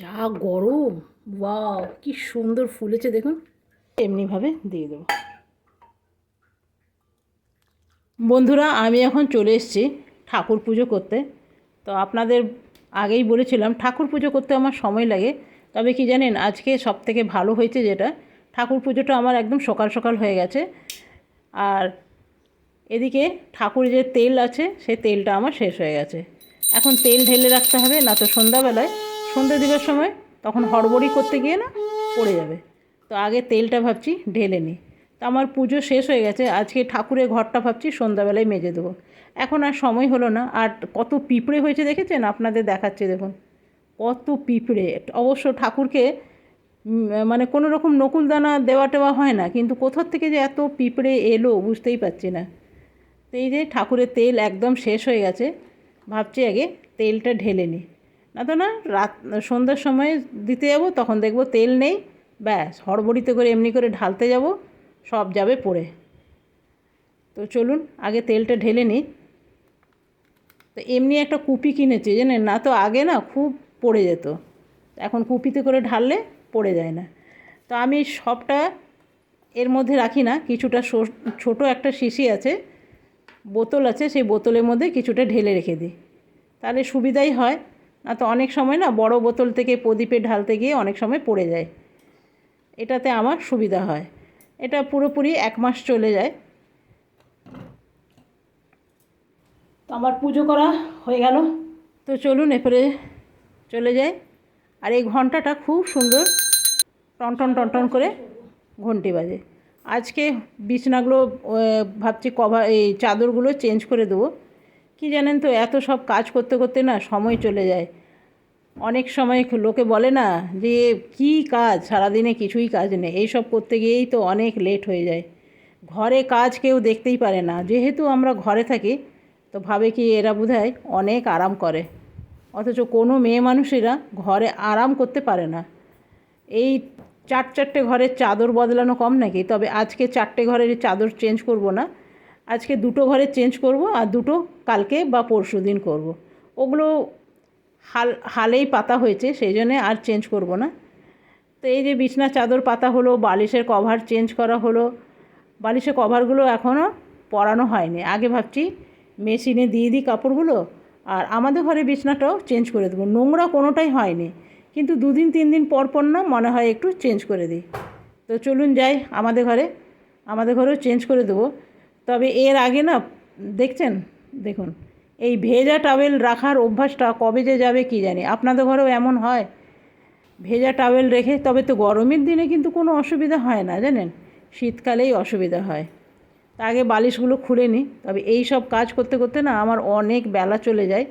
যা গরম, ওয়াও, কি সুন্দর ফুলেছে দেখুন। এমনিভাবে দিয়ে দেবো। বন্ধুরা, আমি এখন চলে এসেছি ঠাকুর পুজো করতে। তো আপনাদের আগেই বলেছিলাম, ঠাকুর পুজো করতে আমার সময় লাগে। তবে কি জানেন, আজকে সব থেকে ভালো হয়েছে যেটা, ঠাকুর পুজোটা আমার একদম সকাল সকাল হয়ে গেছে। আর এদিকে ঠাকুর যে তেল আছে, সেই তেলটা আমার শেষ হয়ে গেছে। এখন তেল ঢেলে রাখতে হবে, না তো সন্ধ্যাবেলায়। সন্ধ্যা দিবার সময় তখন হড়বড়ি করতে গিয়ে না পড়ে যাবে। তো আগে তেলটা ভাবছি ঢেলে নিই। তো আমার পুজো শেষ হয়ে গেছে, আজকে ঠাকুরের ঘরটা ভাবছি সন্ধ্যাবেলায় মেজে দেবো। এখন আর সময় হলো না, আর কত পিঁপড়ে হয়েছে দেখেছেন? আপনাদের দেখাচ্ছে, দেখুন। কত পিঁপড়ে। অবশ্য ঠাকুরকে মানে কোনো রকম নকুল দানা দেওয়া টেওয়া হয় না, কিন্তু কোথার থেকে যে এত পিঁপড়ে এলো বুঝতেই পারছি না। তো এই যে ঠাকুরের তেল একদম শেষ হয়ে গেছে, ভাবছি আগে তেলটা ঢেলে নিই। না তো না রাত, সন্ধ্যার সময় দিতে যাব, তখন দেখব তেল নেই। ব্যাস, হড়বড়িতে করে এমনি করে ঢালতে যাব, সব যাবে পড়ে। তো চলুন, আগে তেলটা ঢেলে নিই। তো এমনি একটা কুপি কিনেছি, জানেন? না তো আগে না খুব পড়ে যেত। এখন কুপিতে করে ঢাললে পড়ে যায় না। তো আমি সবটা এর মধ্যে রাখি না, কিছুটা ছোট একটা শিশি আছে, বোতল আছে, সেই বোতলের মধ্যে কিছুটা ঢেলে রেখে দিই। তাহলে সুবিধাই হয়। না তো অনেক সময় না বড় বোতল থেকে প্রদীপে ঢালতে গিয়ে অনেক সময় পড়ে যায়। এটাতে আমার সুবিধা হয়। এটা পুরোপুরি এক মাস চলে যায়। তো আমার পুজো করা হয়ে গেল। তো চলুন এরপরে চলে যাই। আর এই ঘন্টাটা খুব সুন্দর টনটন টনটন করে ঘন্টি বাজে। আজকে বিছনাগুলো ভাবছি কভার, এই চাদরগুলো চেঞ্জ করে দেবো। কি জানেন তো, এত সব কাজ করতে করতে না সময় চলে যায়। অনেক সময় লোকে বলে না যে, কি কাজ? সারাদিনে কিছুই কাজ নেই। এইসব করতে গিয়েই তো অনেক লেট হয়ে যায়। ঘরে কাজ কেউ দেখতেই পারে না। যেহেতু আমরা ঘরে থাকি, তো ভাবে কি এরা বোধহয় অনেক আরাম করে। অথচ কোনো মেয়ে মানুষেরা ঘরে আরাম করতে পারে না। এই চার চারটে ঘরের চাদর বদলানো কম নাকি? তবে আজকে চারটে ঘরের চাদর চেঞ্জ করব না। আজকে দুটো ঘরে চেঞ্জ করব আর দুটো কালকে বা পরশু দিন করব। ওগুলো হাল, হালেই পাতা হয়েছে, সেই জন্যে আর চেঞ্জ করব না। তো এই যে বিছনা চাদর পাতা হলো, বালিশের কভার চেঞ্জ করা হলো, বালিশের কভারগুলো এখনও পরানো হয়নি। আগে ভাবছি মেশিনে দিয়ে দিই কাপড়গুলো, আর আমাদের ঘরে বিছনাটাও চেঞ্জ করে দেবো। নোংরা কোনোটাই হয়নি, কিন্তু দুদিন তিন দিন পর পর না মনে হয় একটু চেঞ্জ করে দিই। তো চলুন যাই, আমাদের ঘরে, আমাদের ঘরেও চেঞ্জ করে দেবো। তবে এর আগে না, দেখছেন? দেখুন, এই ভেজা টাওয়েল রাখার অভ্যাসটা কবে যে যাবে কি জানি, আপনাদের ঘরেও এমন হয়। ভেজা টাওয়েল রেখে, তবে তো গরমের দিনে কিন্তু কোনো অসুবিধা হয় না, জানেন? শীতকালেই অসুবিধা হয়। তা আগে বালিশগুলো খুলে নিই, তবে এই সব কাজ করতে করতে না আমার অনেক বেলা চলে যায়।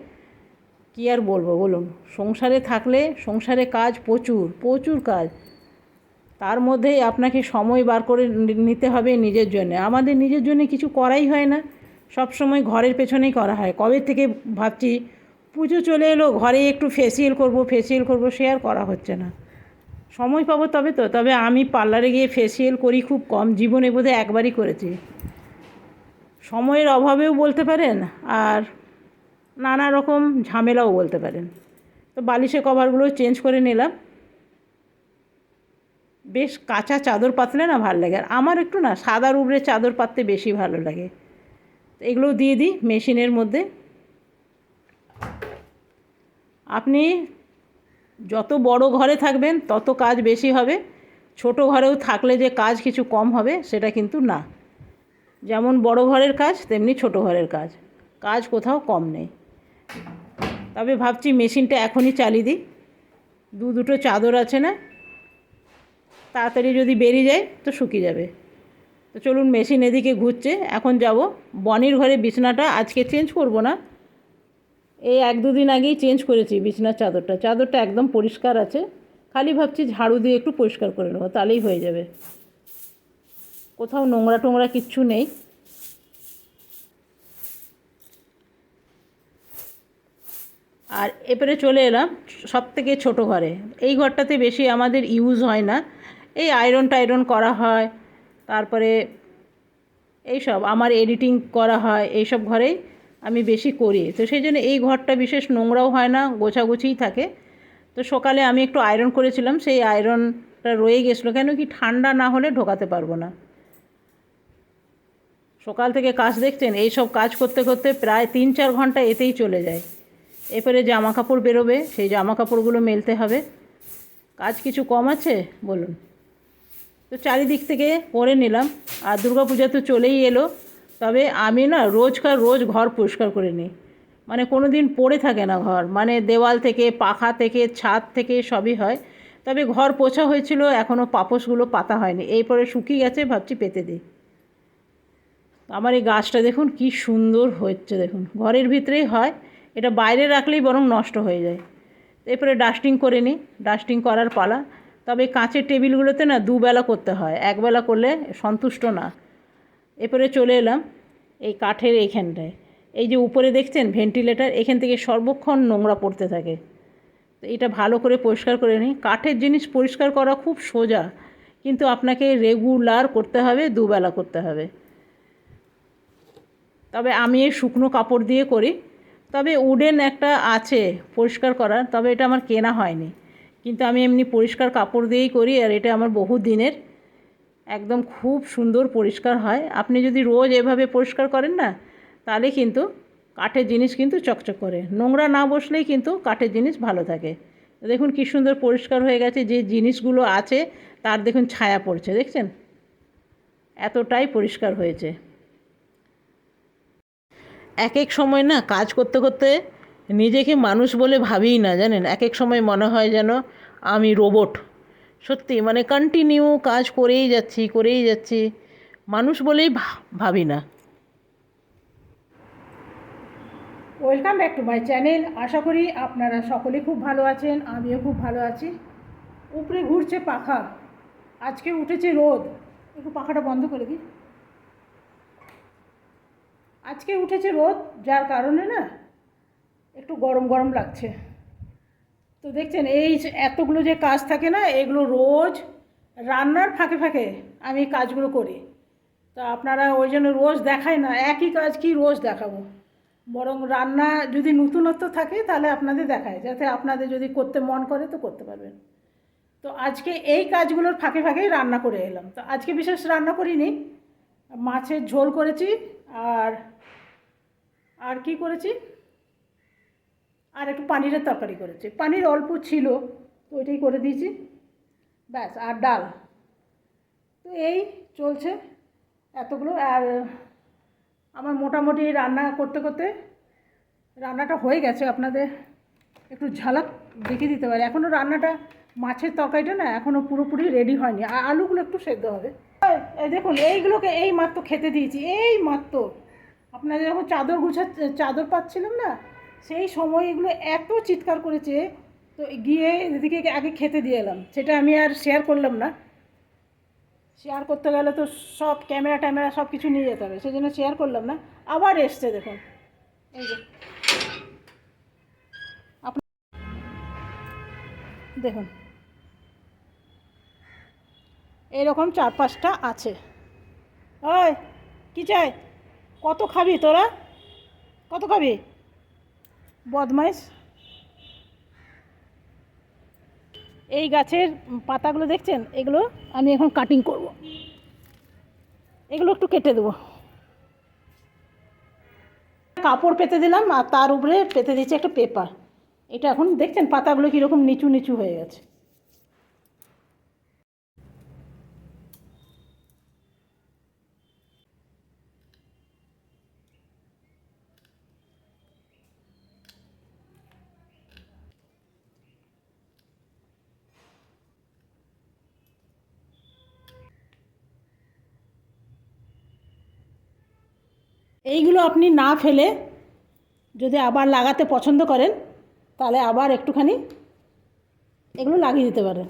কী আর বলব বলুন, সংসারে থাকলে সংসারে কাজ প্রচুর প্রচুর কাজ। তার মধ্যেই আপনাকে সময় বার করে নিতে হবে নিজের জন্য। আমাদের নিজের জন্য কিছু করাই হয় না। সব সময় ঘরের পেছনেই করা হয়। কবে থেকে ভাবছি, পুজো চলে এলো, ঘরে একটু ফেসিয়াল করব ফেসিয়াল করব, সে আর করা হচ্ছে না। সময় পাবো তবে তো, তবে আমি পার্লারে গিয়ে ফেসিয়াল করি খুব কম, জীবনে বোধহয় একবারই করেছি। সময়ের অভাবেও বলতে পারেন, আর নানা রকম ঝামেলাও বলতে পারেন। তো বালিশে কভারগুলো চেঞ্জ করে নিলাম। বেশ কাঁচা চাদর পাতলে না ভালো লাগে, আর আমার একটু না সাদার উপরে চাদর পাততে বেশি ভালো লাগে। এগুলো দিয়ে দিই মেশিনের মধ্যে। আপনি যত বড় ঘরে থাকবেন, তত কাজ বেশি হবে। ছোট ঘরেও থাকলে যে কাজ কিছু কম হবে, সেটা কিন্তু না। যেমন বড় ঘরের কাজ, তেমনি ছোট ঘরের কাজ। কাজ কোথাও কম নেই। তবে ভাবছি মেশিনটা এখনই চালিয়ে দিই। দু দুটো চাদর আছে না? তাড়াতাড়ি যদি বেরিয়ে যায়, তো শুকিয়ে যাবে। তো চলুন মেশিন এদিকে ঘুরছে। এখন যাব। বনির ঘরে বিছনাটা আজকে চেঞ্জ করব না। এই এক দুদিন আগেই চেঞ্জ করেছি বিছনার চাদরটা। চাদরটা একদম পরিষ্কার আছে। খালি ভাবছি ঝাড়ু দিয়ে একটু পরিষ্কার করে নেব, তাহলেই হয়ে যাবে। কোথাও নোংরা টোংরা কিচ্ছু নেই। আর এবারে চলে এলাম সব থেকে ছোটো ঘরে। এই ঘরটাতে বেশি আমাদের ইউজ হয় না। এই আয়রন টাইরন করা হয়। তারপরে এইসব, আমার এডিটিং করা হয়, এইসব ঘরেই আমি বেশি করি। তো সেই জন্য এই ঘরটা বিশেষ নোংরাও হয় না, গোছাগুছিই থাকে। তো সকালে আমি একটু আয়রন করেছিলাম, সেই আয়রনটা রয়ে গেছিল, কেন কি ঠান্ডা না হলে ঢোকাতে পারব না। সকাল থেকে কাজ দেখছেন এই সব কাজ করতে করতে প্রায় তিন চার ঘণ্টা এতেই চলে যায়। এরপরে জামা কাপড় বেরোবে, সেই জামা কাপড়গুলো মেলতে হবে। কাজ কিছু কম আছে? বলুন। তো চারিদিক থেকে করে নিলাম। আর দুর্গা পূজা তো চলেই এলো। তবে আমি না রোজকার রোজ ঘর পরিষ্কার করে নিই। মানে কোনো দিন পড়ে থাকে না ঘর। মানে দেওয়াল থেকে, পাখা থেকে, ছাদ থেকে সবই হয়। তবে ঘর পোছা হয়েছিল এখনও পাপোশগুলো পাতা হয়নি। এরপরে শুকিয়ে গেছে, ভাবছি পেতে দিই। আমার এই গাছটা দেখুন, কি সুন্দর হচ্ছে দেখুন। ঘরের ভিতরেই হয়। এটা বাইরে রাখলেই বরং নষ্ট হয়ে যায়। এরপরে ডাস্টিং করে নিই। ডাস্টিং করার পালা। তবে কাঁচের টেবিলগুলোতে না দুবেলা করতে হয়, একবেলা করলে সন্তুষ্ট না। এরপরে চলে এলাম এই কাঠের এইখানটায় এই যে উপরে দেখছেন ভেন্টিলেটার এখান থেকে সর্বক্ষণ নোংরা পড়তে থাকে। তো এটা ভালো করে পরিষ্কার করে নিই। কাঠের জিনিস পরিষ্কার করা খুব সোজা, কিন্তু আপনাকে রেগুলার করতে হবে, দুবেলা করতে হবে। তবে আমি এই শুকনো কাপড় দিয়ে করি। তবে উডেন একটা আছে পরিষ্কার করার, তবে এটা আমার কেনা হয়নি। কিন্তু আমি এমনি পরিষ্কার কাপড় দিয়েই করি আর এটা আমার বহু দিনের। একদম খুব সুন্দর পরিষ্কার হয়। আপনি যদি রোজ এভাবে পরিষ্কার করেন না, তাহলে কিন্তু কাঠের জিনিস কিন্তু চকচক করে। নোংরা না বসলেই কিন্তু কাঠের জিনিস ভালো থাকে। দেখুন কী সুন্দর পরিষ্কার হয়ে গেছে, যে জিনিসগুলো আছে তার দেখুন ছায়া পড়ছে, দেখছেন? এতটাই পরিষ্কার হয়েছে। এক এক সময় না কাজ করতে করতে নিজেকে মানুষ বলে ভাবিই না, জানেন? এক এক সময় মনে হয় যেন আমি রোবট সত্যি মানে কন্টিনিউ কাজ করেই যাচ্ছি করেই যাচ্ছি। মানুষ বলেই ভাবি না। Welcome back to my channel আশা করি আপনারা সকলে খুব ভালো আছেন, আমিও খুব ভালো আছি। উপরে ঘুরছে পাখা। আজকে উঠেছে রোদ। একটু পাখাটা বন্ধ করে দিই। আজকে উঠেছে রোদ, যার কারণে না একটু গরম গরম লাগছে। তো দেখছেন, এই এতগুলো যে কাজ থাকে না, এগুলো রোজ রান্নার ফাঁকে ফাঁকে আমি কাজগুলো করি। তো আপনারা ওই জন্য রোজ দেখায় না, একই কাজ কি রোজ দেখাবো? বরং রান্না যদি নতুনত্ব থাকে, তাহলে আপনাদের দেখায়, যাতে আপনাদের যদি করতে মন করে তো করতে পারবেন। তো আজকে এই কাজগুলোর ফাঁকে ফাঁকেই রান্না করে এলাম। তো আজকে বিশেষ রান্না করিনি, মাছের ঝোল করেছি, আর আর কি করেছি? আর একটু পানিরের তরকারি করেছি। পানির অল্প ছিল, তো ওইটাই করে দিয়েছি। ব্যাস, আর ডাল। তো এই চলছে এতগুলো, আর আমার মোটামুটি রান্না করতে করতে রান্নাটা হয়ে গেছে আপনাদের। একটু ঝালাক দেখিয়ে দিতে পারি। এখনও রান্নাটা মাছের তরকারিটা না এখনও পুরোপুরি রেডি হয়নি। আর আলুগুলো একটু সেদ্ধ হবে। দেখুন, এইগুলোকে এই মাত্র খেতে দিয়েছি এই মাত্র আপনাদের যখন চাদর গুছা, চাদর পাচ্ছিলাম না সেই সময় এগুলো এত চিৎকার করেছে, তো গিয়ে এদিকে আগে খেতে দিয়ে এলাম। সেটা আমি আর শেয়ার করলাম না। শেয়ার করতে গেলে তো সব ক্যামেরা ট্যামেরা সব কিছু নিয়ে যেতে হবে সেই জন্য শেয়ার করলাম না। আবার এসছে দেখুন। এই যে। দেখুন। এরকম চার পাঁচটা আছে। ওই, কী চাই? কত খাবি তোরা? কত খাবি? বদমাইশ। এই গাছের পাতাগুলো দেখছেন? এগুলো আমি এখন কাটিং করব। এগুলো একটু কেটে দেবো। কাপড় পেতে দিলাম আর তার উপরে পেতে দিচ্ছি একটা পেপার এটা এখন দেখছেন পাতাগুলো কীরকম নিচু নিচু হয়ে গেছে। এইগুলো আপনি না ফেলে যদি আবার লাগাতে পছন্দ করেন, তাহলে আবার একটুখানি এগুলো লাগিয়ে দিতে পারেন।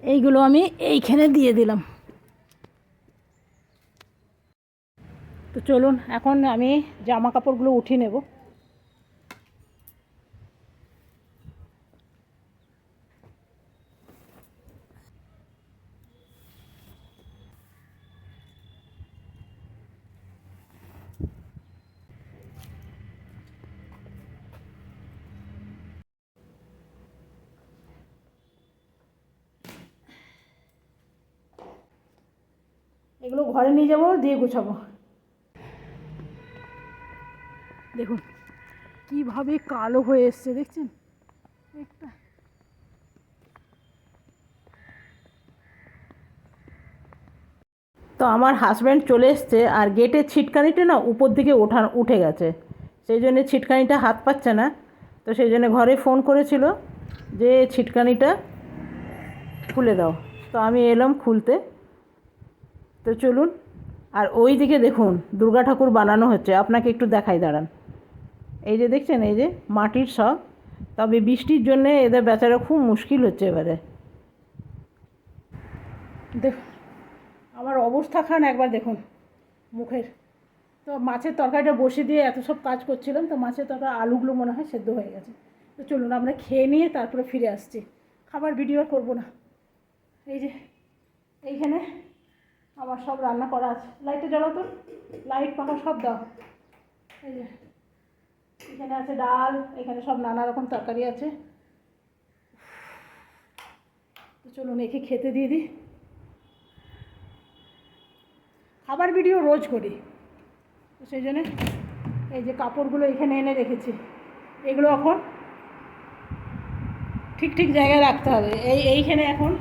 এইগুলো আমি এইখানে দিয়ে দিলাম। তো চলুন, এখন আমি জামা কাপড়গুলো উঠিয়ে নেব। এগুলো ঘরে নিয়ে যাব দিয়ে গুছাবো। দেখুন কীভাবে কালো হয়ে এসছে দেখছেন? একটা। তো আমার হাজব্যান্ড চলে এসছে আর গেটের ছিটকানিটা না উপর দিকে ওঠা উঠে গেছে। সেই জন্য ছিটকানিটা হাত পাচ্ছে না। তো সেই জন্য ঘরে ফোন করেছিল যে ছিটকানিটা খুলে দাও। তো আমি এলাম খুলতে। তো চলুন, আর ওই দিকে দেখুন, দুর্গা ঠাকুর বানানো হচ্ছে। আপনাকে একটু দেখাই, দাঁড়ান। এই যে দেখছেন, এই যে মাটির সব তবে বৃষ্টির জন্যে এদের বেচারা খুব মুশকিল হচ্ছে এবারে। দেখ আমার অবস্থা খান একবার দেখুন, মুখের। তো মাছের তরকারিটা বসিয়ে দিয়ে এত সব কাজ করছিলাম, তো মাছের তরকারি আলুগুলো মনে হয় সেদ্ধ হয়ে গেছে। তো চলুন, আমরা খেয়ে নিয়ে তারপরে ফিরে আসছি। খাবার ভিডিও করব না। এই যে, এইখানে আমার সব রান্না করা আছে। লাইটে জ্বালাও তো। লাইট পাখা সব দাও। এই যে, এখানে আছে ডাল, এখানে সব নানা রকম তরকারি আছে। তো চলুন একে খেতে দিয়ে দিই। খাবার ভিডিও রোজ করি। তো সেই জন্যে এই যে কাপড়গুলো এখানে এনে রেখেছি। এগুলো এখন ঠিক ঠিক জায়গায় রাখতে হবে। এই, এইখানে এখন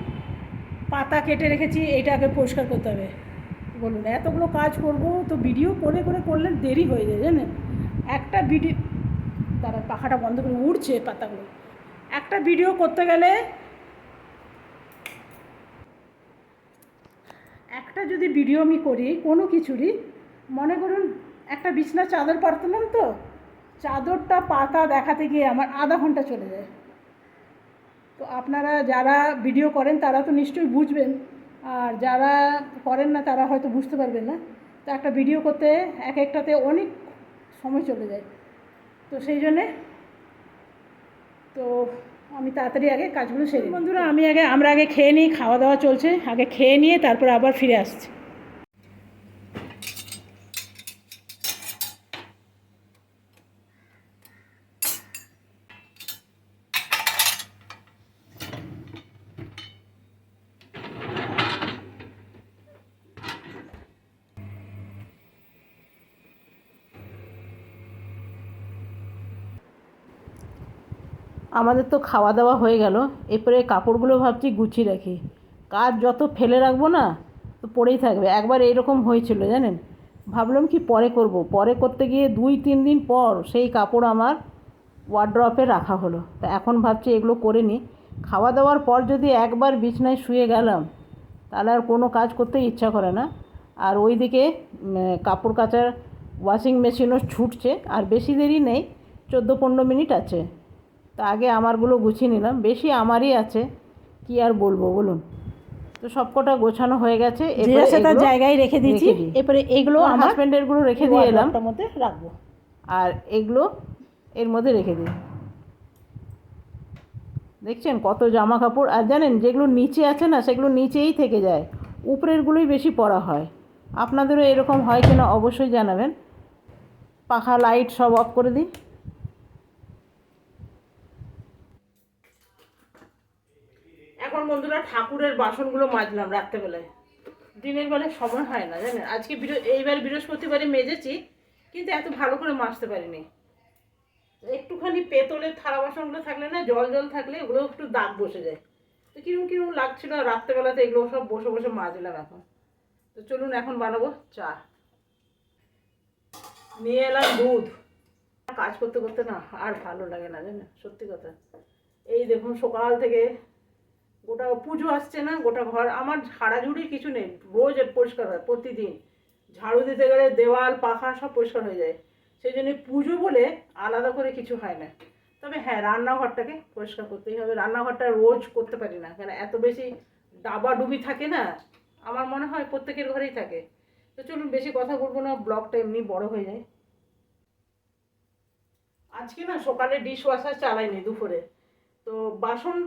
পাতা কেটে রেখেছি এইটাকে পরিষ্কার করতে হবে। বলুন, এতগুলো কাজ করব, তো ভিডিও করে করে করলে দেরি হয়ে যায়, জানেন? একটা ভিডিও তারা পাখাটা বন্ধ করে, উড়ছে পাতাগুলো। একটা ভিডিও করতে গেলে একটা যদি ভিডিও আমি করি, কোনো কিছুরই, মনে করুন, একটা বিছনা চাদর পারতাম তো, চাদরটা পাতা দেখাতে গিয়ে আমার আধা ঘণ্টা চলে যায়। তো আপনারা যারা ভিডিও করেন, তারা তো নিশ্চয়ই বুঝবেন। আর যারা করেন না, তারা হয়তো বুঝতে পারবেন না। তো একটা ভিডিও করতে এক একটাতে অনেক সময় চলে যায়। তো সেই জন্যে তো আমি তাড়াতাড়ি আগে কাজগুলো সেরে। বন্ধুরা, আমি আগে আমরা আগে খেয়ে নিই, খাওয়া দাওয়া চলছে। আগে খেয়ে নিয়ে তারপর আবার ফিরে আসছি। আমাদের তো খাওয়া দাওয়া হয়ে গেল। এরপরে কাপড়গুলো ভাবছি গুছিয়ে রাখি। কাজ যত ফেলে রাখব না, তো পড়েই থাকবে। একবার এইরকম হয়েছিল, জানেন? ভাবলাম কি পরে করব। পরে করতে গিয়ে দুই, তিন দিন পর সেই কাপড় আমার ওয়ার্ড্রপে রাখা হলো। তা এখন ভাবছি এগুলো করে নিই। খাওয়া দাওয়ার পর যদি একবার বিছনায় শুয়ে গেলাম, তাহলে আর কোনো কাজ করতে ইচ্ছা করে না। আর ওইদিকে কাপড় কাচার ওয়াশিং মেশিনও ছুটছে। আর বেশি দেরি নেই, চোদ্দ, পনেরো মিনিট আছে। তা আগে আমারগুলো গুছিয়ে নিলাম। বেশি আমারই আছে কি আর বলব বলুন? তো সবকটা গোছানো হয়ে গেছে এগুলো জায়গায় রেখে দিয়েছি। এরপরে এগুলো আমার আমার হাজব্যান্ডেরগুলো রেখে দিয়ে এলাম। মধ্যে রাখব। আর এগুলো এর মধ্যে রেখে দিই। দেখছেন কত জামা কাপড় আর জানেন যেগুলো নিচে আছে না সেগুলো নিচেই থেকে যায়। উপরেরগুলোই বেশি পরা হয়। আপনাদেরও এরকম হয় কিনা অবশ্যই জানাবেন। পাখা লাইট সব অফ করে দিই। এখন বন্ধুরা ঠাকুরের বাসনগুলো মাজলাম রাত্রেবেলায়। দিনের বেলায় সময় হয় না, জানেন? আজকে এইবার বৃহস্পতিবারে মেজেছি, কিন্তু এত ভালো করে মাজতে পারিনি। একটুখানি পেতলের থালা বাসনগুলো থাকলে না, জল জল থাকলে ওগুলো একটু দাগ বসে যায়। তো কিরম কিরম লাগছিল রাত্রেবেলাতে এগুলো সব বসে বসে মাজলাম এখন। তো চলুন এখন বানাবো চা। নিয়ে এলাম দুধ। কাজ করতে করতে না আর ভালো লাগে না, জানেন? সত্যি কথা। এই দেখুন সকাল থেকে গোটা পুজো আসছে না, গোটা ঘর, আমার ঝাড়াঝুড়ি কিছু নেই, রোজ পরিষ্কার হয় প্রতিদিন। ঝাড়ু দিতে গেলে দেওয়াল, পাখা সব পরিষ্কার হয়ে যায়। সেই জন্য পুজো বলে আলাদা করে কিছু হয় না। তবে হ্যাঁ রান্নাঘরটাকে পরিষ্কার করতেই হবে। রান্নাঘরটা রোজ করতে পারি না, কেন এত বেশি ডাবা ডুবি থাকে না, আমার মনে হয় প্রত্যেকের ঘরেই থাকে। তো চলুন, বেশি কথা বলব না, ব্লগটা এমনি বড় হয়ে যায়। আজকে না সকালে ডিশ ওয়াশার চালাইনি দুপুরে। তো বাসন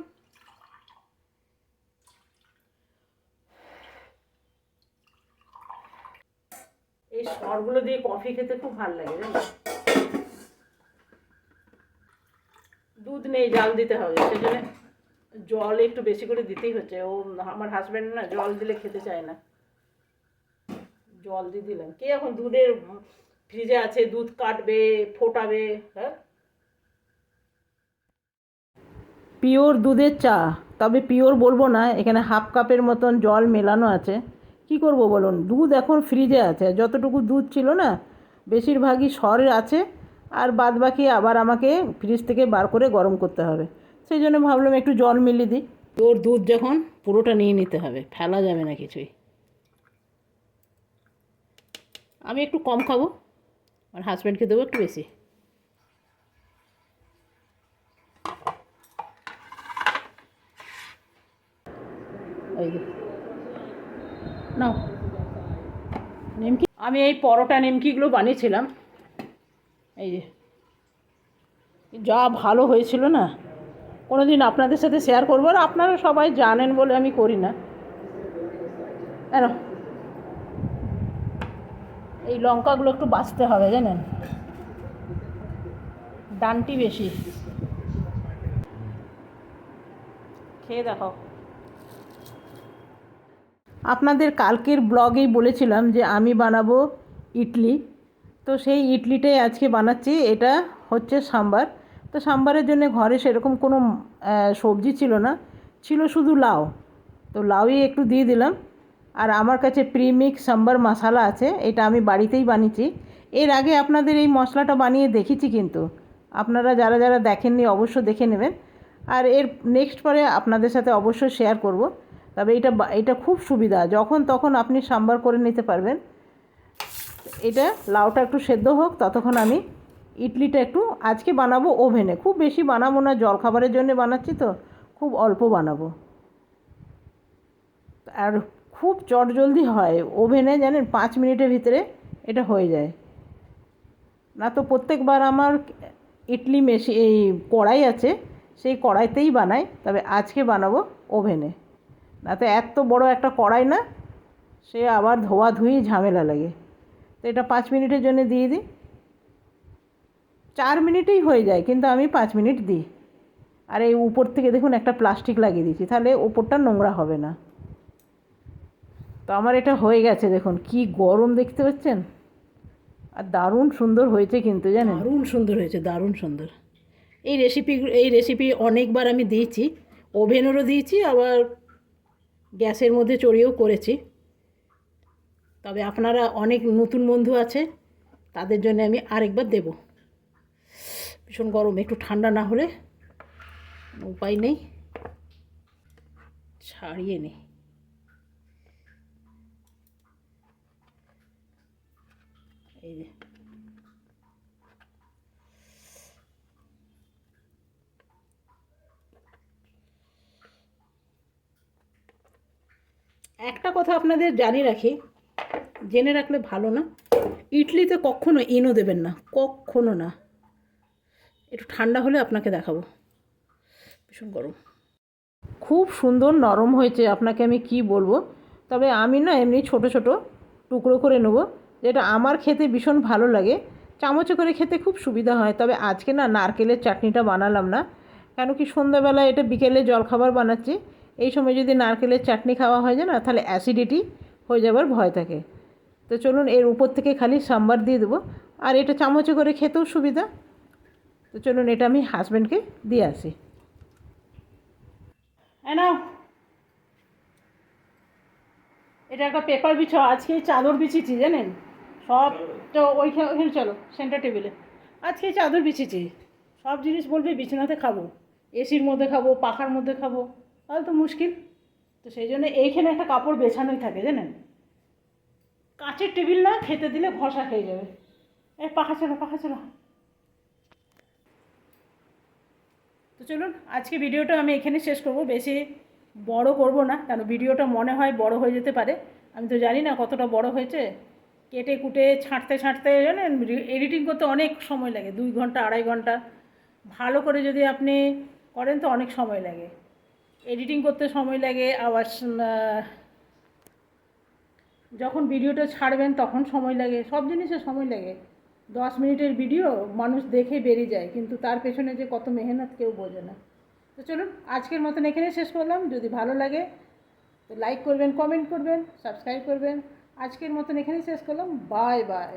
এই সরগুলো দিয়ে কফি খেতে খুব ভালো লাগে দুধ নেই, জাল দিতে হবে, সেজন্য জল একটু বেশি করে দিতেই হচ্ছে। ও আমার হাজব্যান্ড না জল দিলে খেতে চায় না। জল দিয়ে দিলাম। কে এখন দুধের ফ্রিজে আছে, দুধ কাটবে, ফোটাবে হ্যাঁ? পিওর দুধের চা, তবে পিওর বলব না, এখানে হাফ কাপের মতন জল মেলানো আছে। কি করব বলুন? দুধ এখন ফ্রিজে আছে। যতটুকু দুধ ছিল না, বেশিরভাগই সরে আছে, আর বাদ বাকি আবার আমাকে ফ্রিজ থেকে বার করে গরম করতে হবে। সেই জন্য ভাবলাম একটু জল মিলিয়ে দিই। তোর দুধ যখন পুরোটা নিয়ে নিতে হবে, ফেলা যাবে না কিছুই। আমি একটু কম খাব, আর হাজব্যান্ডকে দেবো একটু বেশি। নাও। নিমকি? আমি এই পরোটা নিমকিগুলো বানিয়েছিলাম। এই যে। যা ভালো হয়েছিল না? কোনো দিন আপনাদের সাথে শেয়ার করব আর আপনারা সবাই জানেন বলে আমি করি না। কেন এই লঙ্কাগুলো একটু বাঁচতে হবে, জানেন? ডানটি বেশি। খেয়ে দেখো আপনাদের কালকের ব্লগেই বলেছিলাম যে আমি বানাবো ইডলি। তো সেই ইডলিটাই আজকে বানাচ্ছি। এটা হচ্ছে সাম্বার। তো সাম্বারের জন্য ঘরে সেরকম কোনো সবজি ছিল না। ছিল শুধু লাউ। তো লাউই একটু দিয়ে দিলাম। আর আমার কাছে প্রিমিক্স সাম্বার মশালা আছে। এটা আমি বাড়িতেই বানিয়েছি। এর আগে আপনাদের এই মশলাটা বানিয়ে দেখেছি কিন্তু। আপনারা যারা যারা দেখেননি অবশ্য দেখে নেবেন। আর এর নেক্সট পরে আপনাদের সাথে অবশ্যই শেয়ার করব। তবে এটা এটা খুব সুবিধা। যখন তখন আপনি সাম্বার করে নিতে পারবেন। এটা লাউটা একটু সেদ্ধ হোক, ততক্ষণ আমি ইডলিটা একটু আজকে বানাবো ওভেনে। খুব বেশি বানাবো না, জলখাবারের জন্য বানাচ্ছি তো, খুব অল্প বানাবো। আর খুব চটজলদি হয় ওভেনে, জানেন, পাঁচ মিনিটের ভিতরে এটা হয়ে যায়। না তো প্রত্যেকবার আমার ইডলি মেশি, এই কড়াই আছে, সেই কড়াইতেই বানাই, তবে আজকে বানাবো ওভেনে। না তো এত বড় একটা কড়াই না, সে আবার ধোয়া ধুই ঝামেলা লাগে। তো এটা পাঁচ মিনিটের জন্য দিয়ে দিই। চার মিনিটেই হয়ে যায়, কিন্তু আমি পাঁচ মিনিট দিই। আর এই উপর থেকে দেখুন একটা প্লাস্টিক লাগিয়ে দিয়েছি, তাহলে ওপরটা নোংরা হবে না। তো আমার এটা হয়ে গেছে, দেখুন কি গরম দেখতে পাচ্ছেন? আর দারুণ সুন্দর হয়েছে কিন্তু, জানেন? দারুণ সুন্দর হয়েছে, দারুণ সুন্দর। এই রেসিপি এই রেসিপি অনেকবার আমি দিয়েছি ওভেনেরও দিয়েছি, আবার গ্যাসের মধ্যে চড়িয়েও করেছি। তবে আপনারা অনেক নতুন বন্ধু আছে, তাদের জন্য আমি আরেকবার দেব। ভীষণ গরম, একটু ঠান্ডা না হলে উপায় নেই। ছাড়িয়ে নেই এই যে। একটা কথা আপনাদের জানি রাখি, জেনে রাখলে ভালো না। ইডলিতে কখনো ইনো দেবেন না, কখনো না। একটু ঠান্ডা হলে আপনাকে দেখাবো। ভীষণ গরম। খুব সুন্দর নরম হয়েছে, আপনাকে আমি কি বলব? তবে আমি না এমনি ছোট ছোট টুকরো করে নেব, যেটা আমার খেতে ভীষণ ভালো লাগে। চামচে করে খেতে খুব সুবিধা হয়, তবে আজকে না নারকেলের চাটনিটা বানালাম না। কেন কি সন্ধ্যাবেলা এটা বিকেলে জলখাবার বানাচ্ছি। এই সময় যদি নারকেলের চাটনি খাওয়া হয় যায় না তাহলে অ্যাসিডিটি হয়ে যাবার ভয় থাকে। তো চলুন এর উপর থেকে খালি সাম্বার দিয়ে দেবো। আর এটা চামচে করে খেতেও সুবিধা। তো চলুন এটা আমি হাজব্যান্ডকে দিয়ে আসি। নাও। এটা একটা পেপার বিছো, আজকে চাদর বিছিয়েছি জানেন? সব তো ওইখানে ওইখানে চলো সেন্টার টেবিলে আজকে চাদর বিছিয়েছি সব জিনিস বলবে বিছানাতে খাব। এসির মধ্যে খাব, পাখার মধ্যে খাব। তাহলে তো মুশকিল। তো সেই জন্য এইখানে একটা কাপড় বেছানোই থাকে, জানেন? কাঁচের টেবিল না, খেতে দিলে ঘষা খেয়ে যাবে। এই পাখা চলো পাখা চলো তো চলুন, আজকে ভিডিওটা আমি এখানে শেষ করব। বেশি বড় করব না, কেন ভিডিওটা মনে হয় বড় হয়ে যেতে পারে। আমি তো জানি না কতটা বড় হয়েছে। কেটে কুটে, ছাঁটতে ছাঁটতে, জানেন? এডিটিং করতে অনেক সময় লাগে, দুই ঘণ্টা, আড়াই ঘণ্টা। ভালো করে যদি আপনি করেন তো অনেক সময় লাগে। এডিটিং করতে সময় লাগে আবার যখন ভিডিওটা ছাড়বেন তখন সময় লাগে, সব জিনিসে সময় লাগে। দশ মিনিটের ভিডিও মানুষ দেখে বেরিয়ে যায়, কিন্তু তার পেছনে যে কত মেহনত কেউ বোঝে না। তো চলুন, আজকের মতন এখানে শেষ করলাম। যদি ভালো লাগে, তো লাইক করবেন কমেন্ট করবেন সাবস্ক্রাইব করবেন। আজকের মতন এখানেই শেষ করলাম। Bye bye